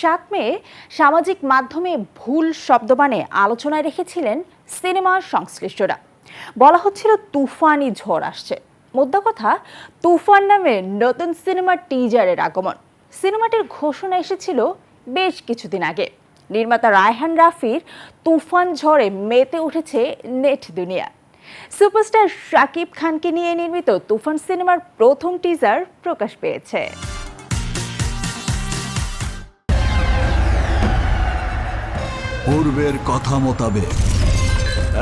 সাত মে সামাজিক মাধ্যমে ভুল শব্দবাণে আলোচনায় রেখেছিলেন সিনেমার সংশ্লিষ্টরা। বলা হচ্ছিল তুফানি ঝড় আসছে। মোদ্দা কথা, তুফান নামে নতুন সিনেমার টিজারের আগমন। সিনেমাটির ঘোষণা এসেছিল বেশ কিছুদিন আগে। নির্মাতা রায়হান রাফির তুফান ঝড়ে মেতে উঠেছে নেট দুনিয়া। সুপারস্টার শাকিব খানকে নিয়ে নির্মিত তুফান সিনেমার প্রথম টিজার প্রকাশ পেয়েছে। পূর্বের কথা মোতাবেক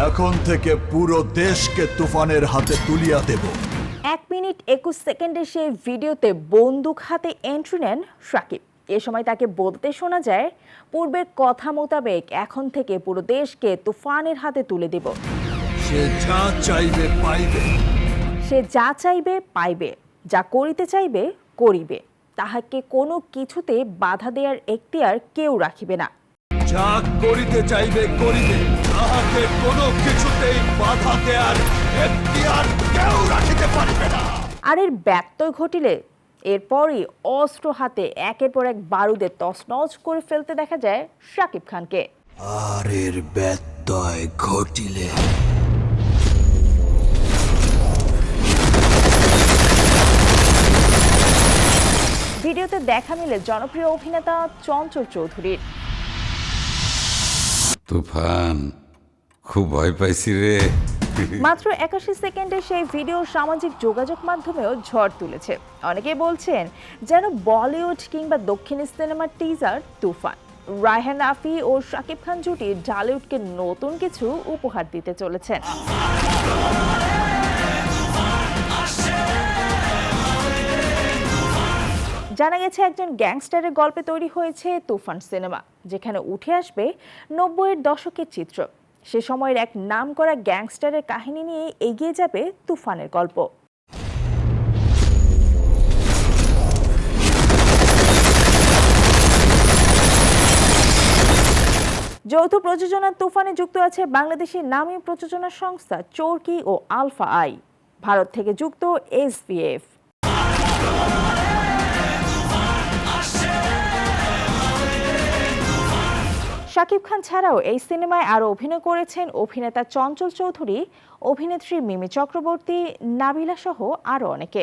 এখন থেকে পুরো দেশকে তুফানের হাতে তুলিয়া দেব। এক মিনিট একুশ সেকেন্ডের সেই ভিডিওতে বন্দুক হাতে এন্ট্রি নেন সাকিব। এ সময় তাকে বলতে শোনা যায় পূর্বের কথা মোতাবেক এখন থেকে পুরো দেশকে তুফানের হাতে তুলে দেব। সে যা চাইবে পাইবে। সে যা চাইবে পাইবে যা করিতে চাইবে করিবে। তাহাকে কোনো কিছুতে বাধা দেওয়ার এখতিয়ার কেউ রাখিবে না। যা করিতে চাইবে করিবে। তাহাকে কোনো কিছুতেই বাধা দেয়ার এখতিয়ার কেউ রাখিতে পারিবে না। আর এর ব্যত্যয় ঘটিলে এরপরই অস্ত্র হাতে একের পর এক বারুদে তছনছ করে ফেলতে দেখা যায় শাকিব খানকে। আর এর ব্যত্যয় ঘটিলে ভিডিওতে দেখা মিলে জনপ্রিয় অভিনেতা চঞ্চল চৌধুরীর। তুফান, খুব ভয় পাইছি রে। মাত্র একাশি সেকেন্ডে সেই ভিডিও সামাজিক যোগাযোগ মাধ্যমেও ঝড় তুলেছে। অনেকে বলছেন যেন বলিউড কিংবা দক্ষিণ সিনেমার টিজার তুফান। রায়হান আফি ও শাকিব খান জুটি ঢালিউডকে নতুন কিছু উপহার দিতে চলেছেন। জানা গেছে, একজন গ্যাংস্টারের গল্পে তৈরি হয়েছে তুফান সিনেমা, যেখানে উঠে আসবে নব্বইয়ের দশকের চিত্র। সে সময়ের এক নাম করা গ্যাংস্টারের কাহিনী নিয়ে এগিয়ে যাবে তুফানের গল্প। যৌথ প্রযোজনার তুফানে যুক্ত আছে বাংলাদেশের নামী প্রযোজনা সংস্থা চোরকি ও আলফা আই। ভারত থেকে যুক্ত এসবিএফ শাকিব খান ছাড়াও এই সিনেমায় আরও অভিনয় করেছেন অভিনেতা চঞ্চল চৌধুরী, অভিনেত্রী মিমি চক্রবর্তী, নাবিলা সহ আরও অনেকে।